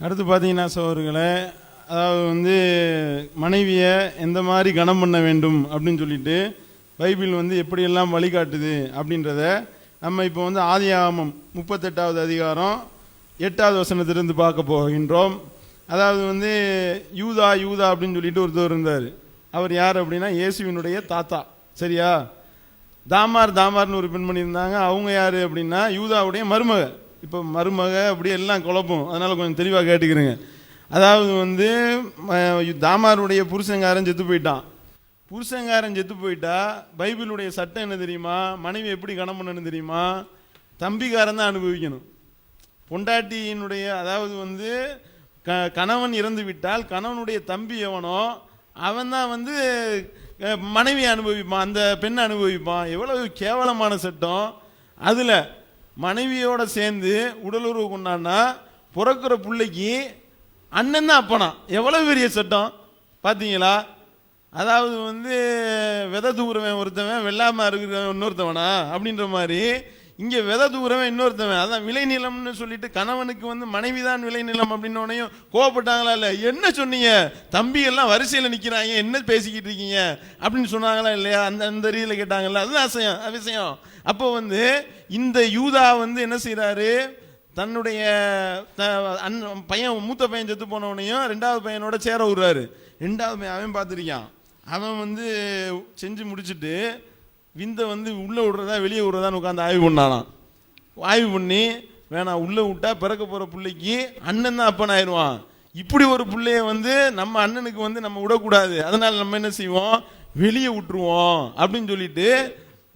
அடுத்து பார்த்தீங்கன்னா சோர்களே அதாவது வந்து மனைவியை எந்த மாதிரி கனம் பண்ண வேண்டும் அப்படின்னு சொல்லிட்டு பைபிள் வந்து எப்படியெல்லாம் வழிகாட்டுது அப்படின்றத நம்ம இப்போ வந்து ஆதி ஆமம் முப்பத்தெட்டாவது அதிகாரம் எட்டாவது வசனத்திலிருந்து பார்க்க போகின்றோம். அதாவது வந்து யூதா யூதா அப்படின்னு சொல்லிட்டு ஒருத்தர் இருந்தார். அவர் யார் அப்படின்னா இயேசுவினுடைய தாத்தா. சரியா? தாமார் தாமார்னு ஒரு பெண்மணி இருந்தாங்க அவங்க யார் அப்படின்னா யூதாவுடைய மருமக இப்போ மருமக அப்படி எல்லாம் குழப்பம். அதனால் கொஞ்சம் தெளிவாக கேட்டுக்கிறேங்க. அதாவது வந்து ம- தாமாருடைய புருஷங்காரன் செத்து போயிட்டான். புருஷங்காரன் செத்து போயிட்டா பைபிளுடைய சட்டம் என்ன தெரியுமா? மனைவி எப்படி கணம் பண்ணணும் தெரியுமா? தம்பிக்காரன் தான் அனுபவிக்கணும். பொண்டாட்டியினுடைய அதாவது வந்து க கணவன் இறந்து விட்டால் கணவனுடைய தம்பி எவனோ அவன் தான் வந்து மனைவி அனுபவிப்பான். அந்த பெண் அனுபவிப்பான். எவ்வளவு கேவலமான சட்டம். அதில் மனைவியோட சேர்ந்து உடலுறவு கொண்டான்னா பிறக்கிற பிள்ளைக்கு அண்ணன் தான் அப்பனா. எவ்வளோ பெரிய சட்டம்? பார்த்தீங்களா அதாவது வந்து விதை தூக்குறவன் ஒருத்தவன் வெள்ளாமல் இருக்கிறவன் இன்னொருத்தவனா? அப்படின்ற மாதிரி இங்கே விதை தூரவன் இன்னொருத்தவன். அதான் விளைநிலம்னு சொல்லிட்டு கணவனுக்கு வந்து மனைவி தான் விளைநிலம் அப்படின்னோடனையும் கோவப்பட்டாங்களா இல்லை? என்ன சொன்னீங்க? தம்பி எல்லாம் வரிசையில் நிற்கிறாங்க என்ன பேசிக்கிட்டு இருக்கீங்க? அப்படின்னு சொன்னாங்களா இல்லையா? அந்த அந்த ரீதியில் கேட்டாங்கல்ல. அதுதான் அசையம் அதிசயம் அப்போ வந்து இந்த யூதா வந்து என்ன செய்கிறாரு தன்னுடைய அன் பையன் மூத்த பையன் செத்து போனவனையும் ரெண்டாவது பையனோட சேர விடுறாரு ரெண்டாவது பையன் அவன் பார்த்துருக்கான். அவன் வந்து செஞ்சு முடிச்சுட்டு விந்தை வந்து உள்ளே விடுறதா வெளியே விடுறதான்னு உட்காந்து ஆய்வு பண்ணானாம் ஆய்வு பண்ணி வேணாம் உள்ளே விட்டா பிறக்க போகிற பிள்ளைக்கு அண்ணன் தான் அப்பன் ஆயிடுவான். இப்படி ஒரு பிள்ளைய வந்து நம்ம அண்ணனுக்கு வந்து நம்ம விடக்கூடாது. அதனால் நம்ம என்ன செய்வோம்? வெளியே விட்டுருவோம் அப்படின்னு சொல்லிட்டு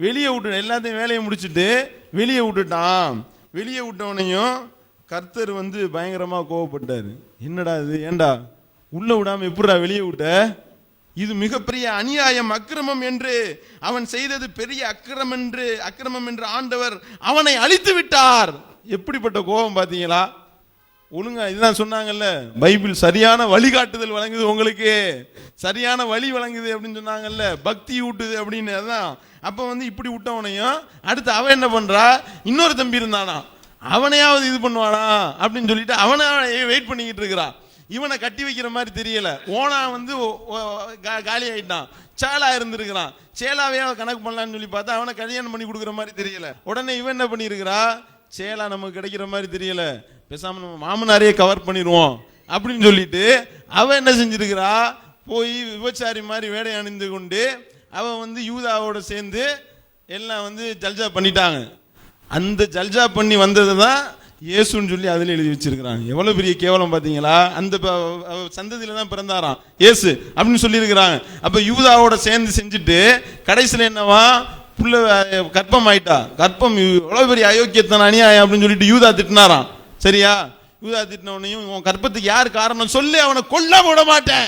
வெளியே விட்டு எல்லாத்தையும் வேலையை முடிச்சுட்டு வெளியே விட்டுட்டான். வெளியே விட்டவனையும் கர்த்தர் வந்து பயங்கரமாக கோவப்பட்டார். என்னடா இது? ஏன்டா உள்ளே விடாமல் எப்படா வெளியே விட்ட? இது மிகப்பெரிய அநியாயம் அக்கிரமம் என்று அவன் செய்தது பெரிய அக்கிரமம் என்று அக்கிரமம் என்று ஆண்டவர் அவனை அழித்து விட்டார். எப்படிப்பட்ட கோபம் பார்த்தீங்களா? ஒழுங்கா இதுதான் சொன்னாங்கல்ல பைபிள் சரியான வழிகாட்டுதல் வழங்குது உங்களுக்கு. சரியான வழி வழங்குது அப்படின்னு சொன்னாங்கல்ல பக்தி ஊட்டுது அப்படின்னு அதான். அப்ப வந்து இப்படி விட்டவனையும் அடுத்து அவன் என்ன பண்றா? இன்னொரு தம்பி இருந்தானா? அவனையாவது இது பண்ணுவானா? அப்படின்னு சொல்லிட்டு அவனை வெயிட் பண்ணிக்கிட்டு இருக்கிறான். இவனை கட்டி வைக்கிற மாதிரி தெரியல. ஓனா வந்து காலி ஆயிட்டான் சேலா இருந்திருக்கிறான். சேலாவே அவன் கணக்கு பண்ணலான்னு சொல்லி பார்த்தா அவனை கல்யாணம் பண்ணி கொடுக்குற மாதிரி தெரியல. உடனே இவன் என்ன பண்ணியிருக்கிறா? சேலா நமக்கு கிடைக்கிற மாதிரி தெரியல. பேசாம நம்ம மாமனாரையே கவர் பண்ணிடுவோம் அப்படின்னு சொல்லிட்டு அவ என்ன செஞ்சிருக்கிறா? போய் விபச்சாரி மாதிரி வேடை அணிந்து கொண்டு அவன் வந்து யூதாவோட சேர்ந்து எல்லாம் வந்து ஜல்ஜா பண்ணிட்டாங்க. அந்த ஜல்ஜா பண்ணி வந்தது தான் இயேசுன்னு சொல்லி அதில் எழுதி வச்சிருக்கிறாங்க. எவ்வளோ பெரிய கேவலம் பார்த்தீங்களா? அந்த ப- தான் பிறந்தாராம். இயேசு அப்படின்னு சொல்லியிருக்கிறாங்க. அப்போ யூதாவோட சேர்ந்து செஞ்சுட்டு கடைசியில் என்னவா? புள்ள கற்பம் ஆயிட்டா கற்பம் எவ்வளோ பெரிய அயோக்கியத்தன அநியாயம் அப்படின்னு சொல்லிட்டு யூதா திட்டினாராம். சரியா? யூதா திட்டினவனையும் உன் கற்பத்துக்கு யார் காரணம் சொல்லி அவனை கொல்ல விட மாட்டேன்.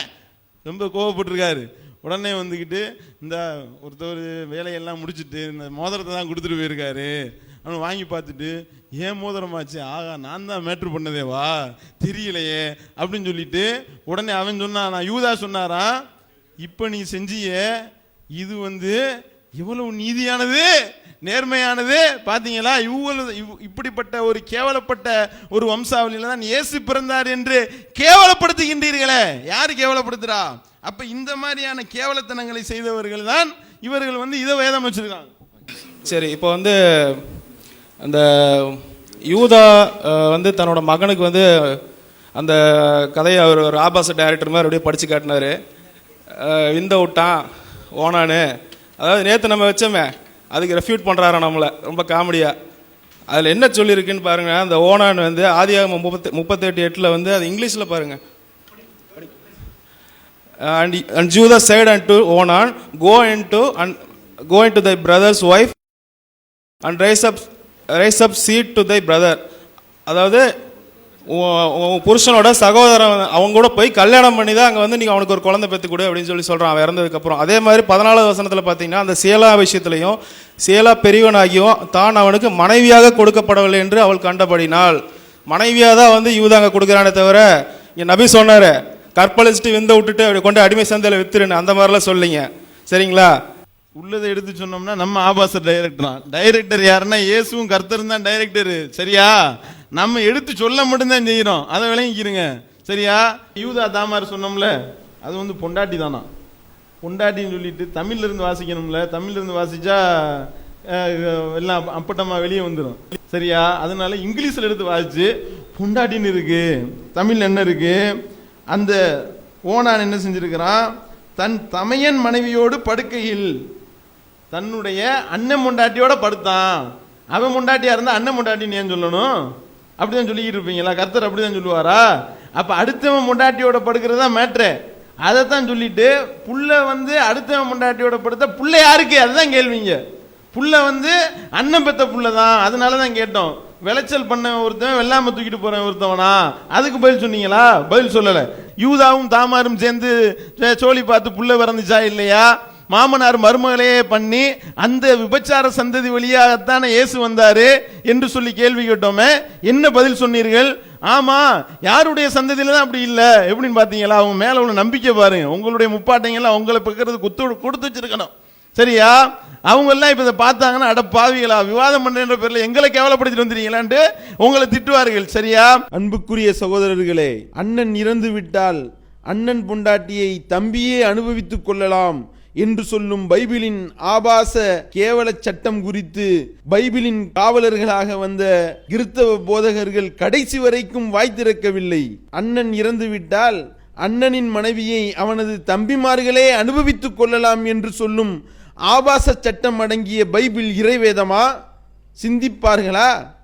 ரொம்ப கோவப்பட்டிருக்காரு. உடனே வந்துக்கிட்டு இந்த ஒருத்தர் வேலையெல்லாம் முடிச்சிட்டு இந்த மோதிரத்தை தான் கொடுத்துட்டு போயிருக்காரு. அவன் வாங்கி பார்த்துட்டு ஏன் மோதிரமாச்சு? ஆகா நான் தான் மேட்ரு பண்ணதேவா? தெரியலையே அப்படின்னு சொல்லிட்டு உடனே அவன் சொன்னான் நான் யூதா சொன்னாரா? இப்போ நீ செஞ்சியே இது வந்து எவ்வளவு நீதியானது நேர்மையானது. பார்த்தீங்களா இவ்வளவு இவ்- இப்படிப்பட்ட ஒரு கேவலப்பட்ட ஒரு வம்சாவளியில தான் இயேசு பிறந்தார் என்று கேவலப்படுத்துகின்றீர்களே. யார் கேவலப்படுத்துறா? அப்போ இந்த மாதிரியான கேவலத்தனங்களை செய்தவர்கள் தான் இவர்கள் வந்து இதை வேதம் வச்சிருக்காங்க. சரி இப்போ வந்து அந்த யூதா வந்து தன்னோட மகனுக்கு வந்து அந்த கதையை அவர் ஒரு ஆபாச டைரக்டர் மாதிரி அப்படியே படித்து காட்டினாரு. விந்த விட்டான் ஓனானு. அதாவது நேற்று நம்ம வச்சோமே அதுக்கு ரெஃப்யூட் பண்ணுறாரா நம்மளை. ரொம்ப காமெடியாக அதில் என்ன சொல்லியிருக்குன்னு பாருங்க அந்த ஓனான் வந்து ஆதியாகமம் முப்பத்தி முப்பத்தெட்டு எட்டில் வந்து அது இங்கிலீஷில் பாருங்க. ஜூ த side and to ஓனான் go in to and go in to thy brother's wife and raise up raise up seed to அதாவது உன் அதாவது புருஷனோட சகோதரன் அவங்க கூட போய் கல்யாணம் பண்ணி தான் அங்கே வந்து நீங்கள் அவனுக்கு ஒரு குழந்தை பெற்று கொடு அப்படின்னு சொல்லி சொல்கிறான் அவன் இறந்ததுக்கப்புறம். அதே மாதிரி பதினாலாவது வசனத்தில் பார்த்தீங்கன்னா அந்த சேலா விஷயத்துலையும் சேலா பெரியவனாகியும் தான் அவனுக்கு மனைவியாக கொடுக்கப்படவில்லை என்று அவள் கண்டபடினாள் மனைவியாக தான் வந்து யூதாங்க கொடுக்குறானே தவிர இங்கே நபி சொன்னார் கற்பழிச்சிட்டு விந்த விட்டுட்டு அப்படி கொண்டு அடிமை சந்தையில் வித்துருன்னு அந்த மாதிரிலாம் சொல்லிங்க. சரிங்களா? உள்ளதை எடுத்து சொன்னோம்னா நம்ம ஆபாச டைரக்டர் தான். டைரக்டர் யாருன்னா இயேசுவும் கர்த்தரும் தான் டைரக்டர் சரியா? நம்ம எடுத்து சொல்ல மட்டும்தான் செய்கிறோம் அதை விளங்கிக்கிறங்க சரியா? யூதா தாமார் சொன்னோம்ல அது வந்து பொண்டாட்டி தானா? பொண்டாட்டின்னு சொல்லிட்டு தமிழ்லேருந்து வாசிக்கணும்ல. தமிழ்லேருந்து இருந்து எல்லாம் அப்பட்டமாக வெளியே வந்துடும் சரியா? அதனால இங்கிலீஷில் எடுத்து வாசிச்சு பொண்டாட்டின்னு இருக்குது தமிழ் என்ன இருக்குது அந்த ஓனான் என்ன செஞ்சுருக்கிறான்? தன் தமையன் மனைவியோடு படுக்கையில் தன்னுடைய அண்ணன் முண்டாட்டியோட படுத்தான். அவன் முண்டாட்டியா இருந்தா அண்ணன் முண்டாட்டின்னு ஏன் சொல்லணும்? அப்படிதான் சொல்லிக்கிட்டு இருப்பீங்களா? கர்த்தர் அப்படிதான் சொல்லுவாரா? அப்ப அடுத்தவன் முண்டாட்டியோட தான் மேட்ரு. அதைத்தான் சொல்லிட்டு புள்ள வந்து அடுத்தவன் முண்டாட்டியோட படுத்த புள்ள யாருக்கு? அதுதான் கேள்விங்க. புள்ள வந்து அண்ணன் பெத்த புள்ள தான் அதனால தான் கேட்டோம். விளைச்சல் பண்ண ஒருத்தன் வெள்ளாம தூக்கிட்டு போறேன் ஒருத்தவனா? அதுக்கு பதில் சொன்னீங்களா? பதில் சொல்லல. யூதாவும் தாமாரும் சேர்ந்து சே- சோழி பார்த்து புள்ள பிறந்துச்சா இல்லையா? மாமனார் மருமகளையே பண்ணி அந்த விபச்சார சந்ததி வழியாகத்தானே இயேசு வந்தாரு என்று சொல்லி கேள்வி கேட்டோமே என்ன பதில் சொன்னீர்கள்? ஆமா யாருடைய சந்ததியில தான் அப்படி இல்லை. எப்படின்னு பாத்தீங்களா அவங்க மேல உள்ள நம்பிக்கை பாருங்க உங்களுடைய முப்பாட்டைங்கெல்லாம் உங்களை பக்கிறது குத்து கொடுத்து வச்சிருக்கணும். சரியா? அவங்க எல்லாம் இப்ப இதை பார்த்தாங்கன்னா அட பாவிகளா விவாதம் பண்றேன்ற பேர்ல எங்களை கேவலப்படுத்திட்டு வந்துறீங்களான்ட்டு உங்களை திட்டுவார்கள். சரியா? அன்புக்குரிய சகோதரர்களே அண்ணன் இறந்து விட்டால் அண்ணன் பொண்டாட்டியை தம்பியே அனுபவித்துக் கொள்ளலாம். என்று சொல்லும் பைபிளின் ஆபாச கேவல சட்டம் குறித்து பைபிளின் காவலர்களாக வந்த கிறித்தவ போதகர்கள் கடைசி வரைக்கும் வாய் திறக்கவில்லை. அண்ணன் இறந்துவிட்டால் அண்ணனின் மனைவியை அவனது தம்பிமார்களே அனுபவித்துக் கொள்ளலாம் என்று சொல்லும் ஆபாச சட்டம் அடங்கிய பைபிள் இறைவேதமா? சிந்திப்பார்களா?